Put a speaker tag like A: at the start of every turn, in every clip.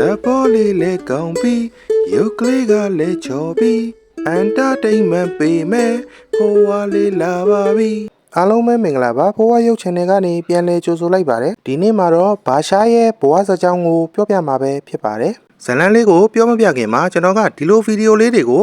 A: သဘောလေးလည်းကောင်းပြီးရုပ်ကလေးကလည်းချော်ပြီးအန်တာတိန်မန်ပေးမယ်ဖိုးဝါလေးလာပါပြီအားလုံးပဲမင်္ဂလာပါဖိုးဝါရုပ် channel ကနေပြန်လည်ကြိုဆိုလိုက်ပါတယ်ဒီနေ့မှာတော့ဘာရှားရဲ့ဘဝစကြောင်းကိုပြောပြမှာပဲဖြစ်ပါတယ်ဇလန်းလေးကိုပြောမပြခင်မှာကျွန်တော်ကဒီလိုဗီဒီယိုလေးတွေကို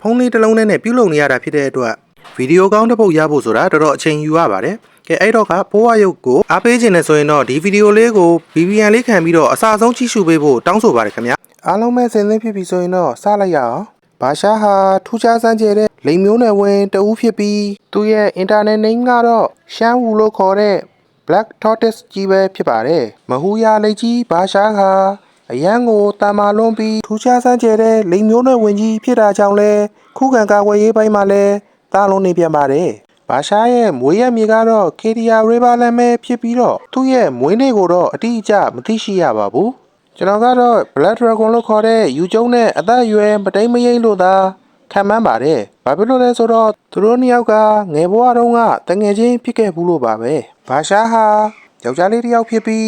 A: ဖုန်းလေးတစ်လုံးနဲ့ပြုလုပ်နေရတာဖြစ်တဲ့အတွက်ဗီဒီယိုကောင်းတစ်ပုတ်ရဖို့ဆိုတာတော်တော်အချိန်ယူရပါတယ် ကဲအဲ့တော့ကဖိုးဝါရုပ်ကိုအားပေးခြင်းနဲ့ဆိုရင်တော့ဒီဗီဒီယိုလေးကို VPN လေးခံပြီးတော့အစားဆုံးကြည့်ရှုပေးဖို့တောင်းဆိုပါတယ်ခင်ဗျာအားလုံးပဲစင်သင်းဖြစ်ပြီဆိုရင်တော့စလိုက်ရအောင်ဘာရှားဟာထူးခြားစမ်းကြဲတဲ့လိမ်မျိုးနယ်ဝင်တဦးဖြစ်ပြီးသူရဲ့ internet name ကတော့ရှမ်းဝူလို့ခေါ်တဲ့ Black Tortoise ကြီးပဲဖြစ်ပါတယ်မဟူရလိတ်ကြီးဘာရှားဟာအရန်ကိုတာမာလွန်ပြီးထူးခြားစမ်းကြဲတဲ့လိမ်မျိုးနယ်ဝင်ကြီးဖြစ်တာကြောင့်လဲခုခံကာကွယ်ရေးပိုင်းမှာလဲတားလုံးနေပြန်ပါတယ် ဘာရှားရဲ့မွေးရမြေကတော့ KDR River လမ်းပဲဖြစ်ပြီးတော့သူ့ရဲ့မွေးနေ့ကိုတော့အတိအကျမသိရှိရပါဘူးကျွန်တော်ကတော့ Black Dragon လို့ခေါ်တဲ့ယူကျုံနဲ့အသက်အရွယ်မတိမ်မယိမ့်လို့သာခံမှန်းပါတယ်။ဘာဖြစ်လို့လဲဆိုတော့သူတို့နှစ်ယောက်ကငယ်ဘဝတုန်းကတငယ်ချင်းဖြစ်ခဲ့ဘူးလို့ပါပဲ။ဘာရှားဟာယောက်ျားလေးတစ်ယောက်ဖြစ်ပြီး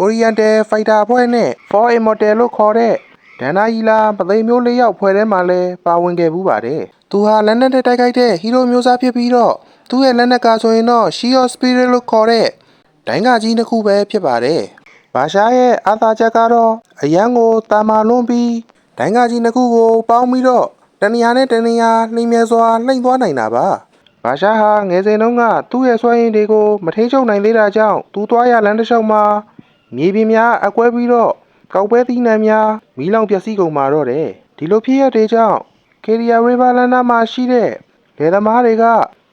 A: Oriental Fighter အဖွဲ့နဲ့ For Immortal လို့ခေါ်တဲ့ဒန်နာယီလာပသိမ်မျိုးလေးယောက်ဖွဲ့ထဲမှာလည်းပါဝင်ခဲ့ဘူးပါတယ်။သူဟာလက်နက်နဲ့တိုက်ခိုက်တဲ့ဟီးရိုမျိုးစားဖြစ်ပြီးတော့ သူ့ရဲ့လက်နက်ကဆိုရင်တော့ She of Spirit လို့ခေါ်တဲ့ဒိုင်းကကြီးတစ်ခုပဲဖြစ်ပါတယ်။ဘာရှားရဲ့အာသာချက်ကတော့အရန်ကိုတာမာလွန်ပြီးဒိုင်းကကြီးနှစ်ခုကိုပေါင်းပြီးတော့တနေရာနဲ့တနေရာနှိမ်မြဲစွာလှိမ့်သွားနိုင်တာပါ။ဘာရှားဟာငယ်စဉ်တုန်းကသူ့ရဲ့စွမ်းရည်တွေကိုမထိန်းချုပ်နိုင်သေးတာကြောင့်သူသွားရလမ်းတစ်လျှောက်မှာမြေပြင်များအကွဲပြီးတော့ကောက်ပဲသီးနှံများမီးလောင်ပျက်စီးကုန်มาတော့တယ်။ဒီလိုဖြစ်ရတဲ့ကြောင့် KDR River လမ်းနာမှာရှိတဲ့လယ်သမားတွေက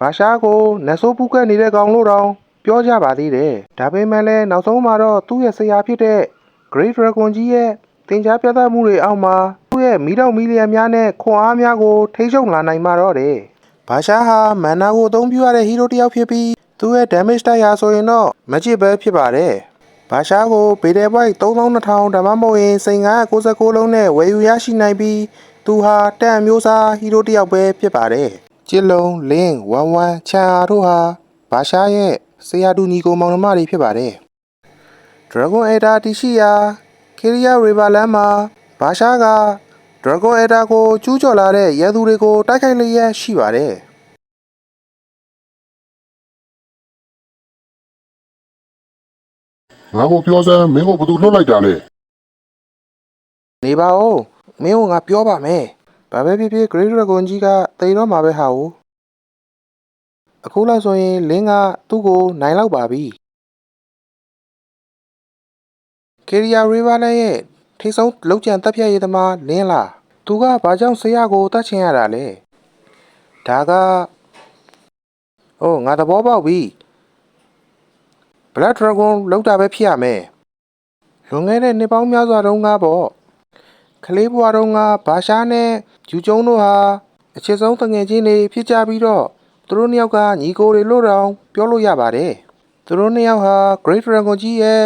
A: ဘာရှားကိုနတ်ဆိုးပူးကက်နေတဲ့ကောင်လို့တောင်ပြောကြပါသေးတယ်။ဒါပေမဲ့လည်းနောက်ဆုံးမှာတော့သူ့ရဲ့ဆရာဖြစ်တဲ့ Great Dragon ကြီးရဲ့တင် जा ပြသမှုတွေအောက်မှာသူ့ရဲ့မီးတောင်မီလီယံများနဲ့ခွန်အားများကိုထိချုံလာနိုင်မှာတော့တယ်။ဘာရှားဟာမန်နာကိုအသုံးပြုရတဲ့ဟီးရိုတစ်ယောက်ဖြစ်ပြီးသူ့ရဲ့ damage တိုက်ရာဆိုရင်တော့ magic ပဲဖြစ်ပါတယ်။ဘာရှားကိုဘေဒယ်ဘိုက်3200ဒါမှမဟုတ်ရင်စိန်996လုံးနဲ့ဝယ်ယူရရှိနိုင်ပြီးသူဟာတန်မျိုးစားဟီးရိုတစ်ယောက်ပဲဖြစ်ပါတယ်။ ကျစ်လုံးလင်းဝမ်ဝမ်ချာတို့ဟာဘာရှားရဲ့ဆရာတူညီကိုမောင်နှမတွေဖြစ်ပါတယ်။ Dragon Eda တရှိရာ Kiria River လမ်းမှာဘာရှားက Dragon Eda ကိုကျူးကျော်လာတဲ့ရဲသူတွေကိုတိုက်ခိုက်လျက်ရှိပါတယ်။
B: ငါ့ကိုပြောစမ်းမင်းကိုဘယ်သူလွတ်လိုက်တာလဲ
A: နေပါဦးမင်းကငါပြောပါမယ် ဘာပဲဖြစ်ဖြစ် Great Dragon ကြီးကတိတ်တော့မှာပဲဟာဦးအခုလောက်ဆိုရင်လင်းကသူ့ကိုနိုင်လောက်ပါပြီ Keria River နဲ့ရဲ့ထိတ်ဆုံးလောက်ကျန်တပ်ဖြတ်ရေးသမားလင်းလားသူကဘာကြောင့်ဆရာကိုတတ်ချင်ရတာလဲဒါကအိုးငါသဘောပေါက်ပြီ Black Dragon လောက်တာပဲဖြစ်ရမယ်လွန်ခဲ့တဲ့နှစ်ပေါင်းများစွာတုန်းကပေါ့ကလေးဘွားတုန်းကဘာရှားနဲ့ ဂျူကျုံတို့ဟာအချစ်ဆုံးတငယ်ချင်းတွေဖြစ်ကြပြီးတော့သူတို့နှစ်ယောက်ကညီကိုတွေလို့တောင်ပြောလို့ရပါတယ်။သူတို့နှစ်ယောက်ဟာ Great Dragon ကြီးရဲ့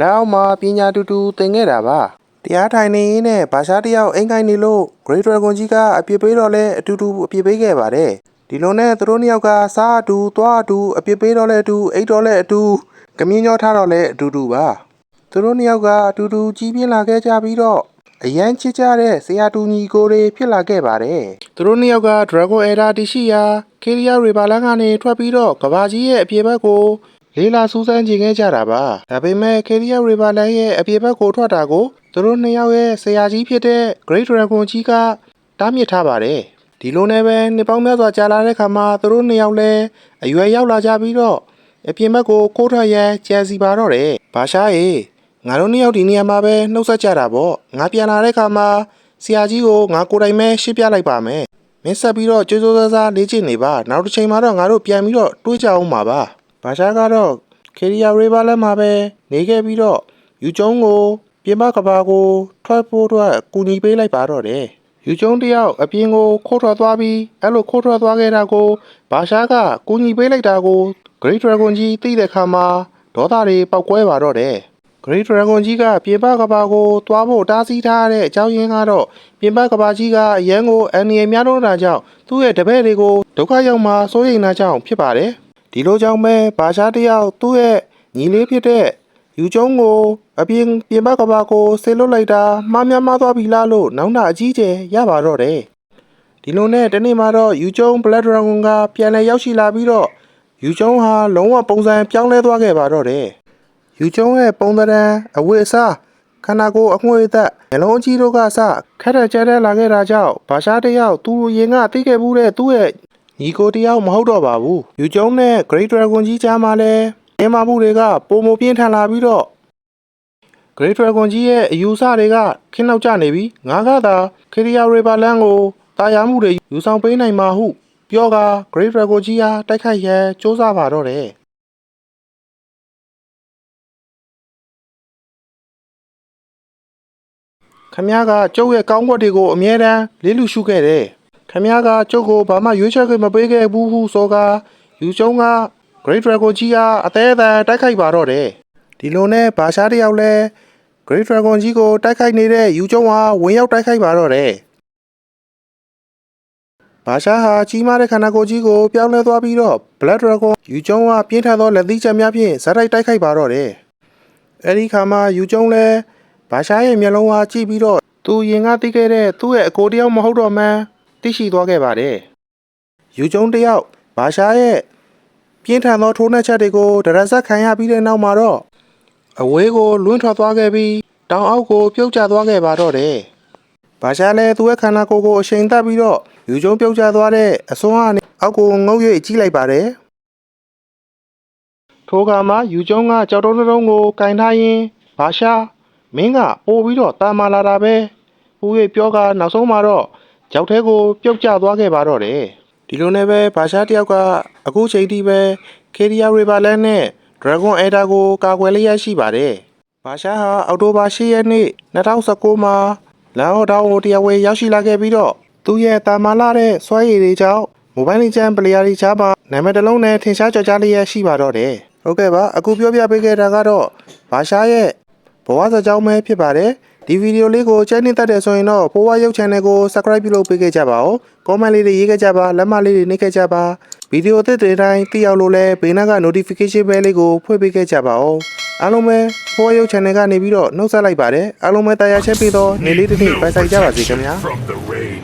A: လက်အောက်မှာပညာတူတူသင်ခဲ့တာပါ။တရားထိုင်နေရင်းနဲ့ဘာရှားတစ်ယောက်အိမ်ကိုင်းနေလို့ Great Dragon ကြီးကအပြစ်ပေးတော့လဲအတူတူအပြစ်ပေးခဲ့ပါတယ်။ဒီလိုနဲ့သူတို့နှစ်ယောက်ကစားအတူသွားအတူအပြစ်ပေးတော့လဲအတူအိတ်တော့လဲအတူကမြင်းညောထားတော့လဲအတူတူပါ။သူတို့နှစ်ယောက်ကအတူတူကြီးပြင်းလာခဲ့ကြပြီးတော့ အရန်ချစ်ကြတဲ့ဆရာတူညီကိုတွေဖြစ်လာခဲ့ပါတယ်။သူတို့နှစ်ယောက်က Dragon Era တရှိရာ Keria River လမ်းကနေထွက်ပြီးတော့ကဘာကြီးရဲ့အပြေဘက်ကိုလေးလာစူးစမ်းကြည့်ခဲ့ကြတာပါ။ဒါပေမဲ့ Keria River လမ်းရဲ့အပြေဘက်ကိုထွက်တာကိုသူတို့နှစ်ယောက်ရဲ့ဆရာကြီးဖြစ်တဲ့ Great Dragon ကြီးကတားမြစ်ထားပါတယ်။ဒီလိုနဲ့ပဲနှစ်ပေါင်းများစွာကြာလာတဲ့ခါမှာသူတို့နှစ်ယောက်လည်းအရွယ်ရောက်လာကြပြီးတော့အပြင်ဘက်ကိုခိုးထွက်ရန်ကြံစီပါတော့တယ်။ဘာရှားရေ ငါတို့နှစ်ယောက်ဒီနေရာမှာပဲနှုတ်ဆက်ကြတာပေါ့။ငါပြန်လာတဲ့ခါမှာဆရာကြီးကိုငါကိုယ်တိုင်ပဲရှင်းပြလိုက်ပါမယ်။မင်းဆက်ပြီးတော့ကြိုးစိုးစားစားလေ့ကျင့်နေပါ။နောက်တစ်ချိန်မှာတော့ငါတို့ပြန်ပြီးတော့တွေးကြအောင်ပါပါ။ဘာရှားကတော့ခေရီယာရေဘာလမ်းမှာပဲနေခဲ့ပြီးတော့ယူကျုံးကိုပြင်ပကဘာကိုထွက်ဖို့အတွက်ကူညီပေးလိုက်ပါတော့တယ်။ယူကျုံတယောက်အပြင်ကိုခိုးထွက်သွားပြီးအဲ့လိုခိုးထွက်သွားခဲ့တာကိုဘာရှားကကူညီပေးလိုက်တာကို Great Dragon ကြီးသိတဲ့ခါမှာဒေါသတွေပောက်ကွဲပါတော့တယ်။ Great Dragon ကြီးကပြင်ပကဘာကိုသွားဖို့တားဆီးထားတဲ့အကြောင်းရင်းကတော့ပြင်ပကဘာကြီးကအရန်ကိုအန်နီယများတော့တာကြောင့်သူ့ရဲ့တပည့်တွေကိုဒုက္ခရောက်မှစိုးရိမ်တာကြောင့်ဖြစ်ပါတယ်။ဒီလိုကြောင့်ပဲဘာရှားတယောက်သူ့ရဲ့ညီလေးဖြစ်တဲ့ယူကျုံကိုအပြင်ပြင်ပကဘာကိုဆေးလွတ်လိုက်တာမှားများမှားသွားပြီလားလို့နောက်တာအကြီးကျယ်ရပါတော့တယ်ဒီလိုနဲ့တနေ့မှာတော့ယူကျုံ Black Dragon ကပြန်လည်ရောက်ရှိလာပြီးတော့ယူကျုံဟာလုံးဝပုံစံပြောင်းလဲသွားခဲ့ပါတော့တယ် ယူကျုံရဲ့ပုံသဏ္ဍာန်အဝတ်အစားခန္ဓာကိုယ်အငွေ့အသက်နှလုံးအကြီးတို့ကစခက်တဲ့ကျဲတဲ့လာခဲ့တာကြောင့်ဘာရှားတစ်ယောက်သူရင်ကသိခဲ့ဘူးတဲ့သူ့ရဲ့ညီကိုတယောက်မဟုတ်တော့ပါဘူးယူကျုံနဲ့ Great Dragon ကြီးကြားမှာလဲအင်မာမှုတွေကပုံမပြင်းထန်လာပြီးတော့ Great Dragon ကြီးရဲ့အယူဆတွေကခင်းနောက်ကျနေပြီငါကသာ Kiria River Land ကိုတာယာမှုတွေယူဆောင်ပေးနိုင်မှာဟု ပြောက Great Dragon ကြီးဟာတိုက်ခိုက်ရန်စ조사ပါတော့တယ် ခမည်းကကျုပ်ရဲ့ကောင်းကွက်တွေကိုအမြဲတမ်းလေးလူရှုခဲ့တယ်ခမည်းကကျုပ်ကိုဘာမှရွေးချယ်ခွင့်မပေးခဲ့ဘူးဟုဆိုကယူကျုံက Great Dragon ကြီးဟာအသေးအတန်တိုက်ခိုက်ပါတော့တယ်ဒီလိုနဲ့ဘာရှားတစ်ယောက်လဲ Great Dragon ကြီးကိုတိုက်ခိုက်နေတဲ့ယူကျုံဟာဝင်ရောက်တိုက်ခိုက်ပါတော့တယ်ဘာရှားဟာကြီးမားတဲ့ခန္ဓာကိုယ်ကြီးကိုပြောင်းလဲသွားပြီးတော့ Black Dragon ယူကျုံကပြင်းထန်သောလက်သီးချက်များဖြင့်ဇက်တိုက်တိုက်ခိုက်ပါတော့တယ်အဲဒီခါမှာယူကျုံလဲ ဘာရှားရဲ့မျက်လုံးဟာကြည့်ပြီးတော့သူရင်ကသိခဲ့တဲ့သူ့ရဲ့အကိုတယောက်မဟုတ်တော့မှန်းသိရှိသွားခဲ့ပါတယ်ယူကျုံတယောက်ဘာရှားရဲ့ပြင်းထန်သောထိုးနှက်ချက်တွေကိုဒရက်ဆက်ခံရပြီးတဲ့နောက်မှာတော့အဝေးကိုလွင့်ထွက်သွားခဲ့ပြီးတောင်အောက်ကိုပြုတ်ကျသွားခဲ့ပါတော့တယ်။ဘာရှာလဲသူ့ရဲ့ခန္ဓာကိုယ်ကိုအချိန်တက်ပြီးတော့ယူကျုံပြုတ်ကျသွားတဲ့အစွန်းကနေအောက်ကိုငုပ်၍ကြည့်လိုက်ပါတယ်။ထိုကမှာယူကျုံကကြောက်တုံးတုံးကိုကင်ထားရင်းဘာရှာ မင်းကပို့ပြီးတော့တာမာလာတာပဲ။ဟူ၍ပြောကနောက်ဆုံးမှာတော့ကြောက်ထဲကိုပြုတ်ကျသွားခဲ့ပါတော့တယ်။ဒီလိုနဲ့ပဲဘာရှာတယောက်ကအခုချိန်ထိပဲ Keria Riverland နဲ့ Dragon Eda ကိုကာကွယ်လျက်ရှိပါတယ်။ဘာရှာဟာအောက်တိုဘာ10ရက်နေ့2019မှာလန်ဟော်တောင်ကိုတရားဝင်ရောက်ရှိလာခဲ့ပြီးတော့သူ့ရဲ့တာမာလာတဲ့စွမ်းရည်တွေကြောင့် Mobile Legends player တွေကြားမှာနာမည်တစ်လုံးနဲ့ထင်ရှားကျော်ကြားလျက်ရှိပါတော့တယ်။ဟုတ်ကဲ့ပါအခုပြောပြပေးခဲ့တာကတော့ဘာရှာရဲ့ ဘဝစကြောင်းပဲဖြစ်ပါတယ်ဒီဗီဒီယိုလေးကိုကြိုက်နေတတ်တယ်ဆိုရင်တော့ဖိုးဝါရုပ် channel ကို subscribe ပြုလုပ်ပေးခဲ့ကြပါဦး comment လေးတွေရေးခဲ့ကြပါလက်မလေးတွေနှိပ်ခဲ့ကြပါဗီဒီယိုအသစ်တွေတိုင်းသိအောင်လို့လဲဘေးနားက notification bell လေးကိုဖွင့်ပေးခဲ့ကြပါဦးအားလုံးပဲဖိုးဝါရုပ် channel ကနေပြီးတော့နှုတ်ဆက်လိုက်ပါတယ်အားလုံးပဲတရားချက်ပြီးတော့နေလေးတစ်နေ့ပိုင်ဆိုင်ကြပါစေခင်ဗျာ
C: from the rain.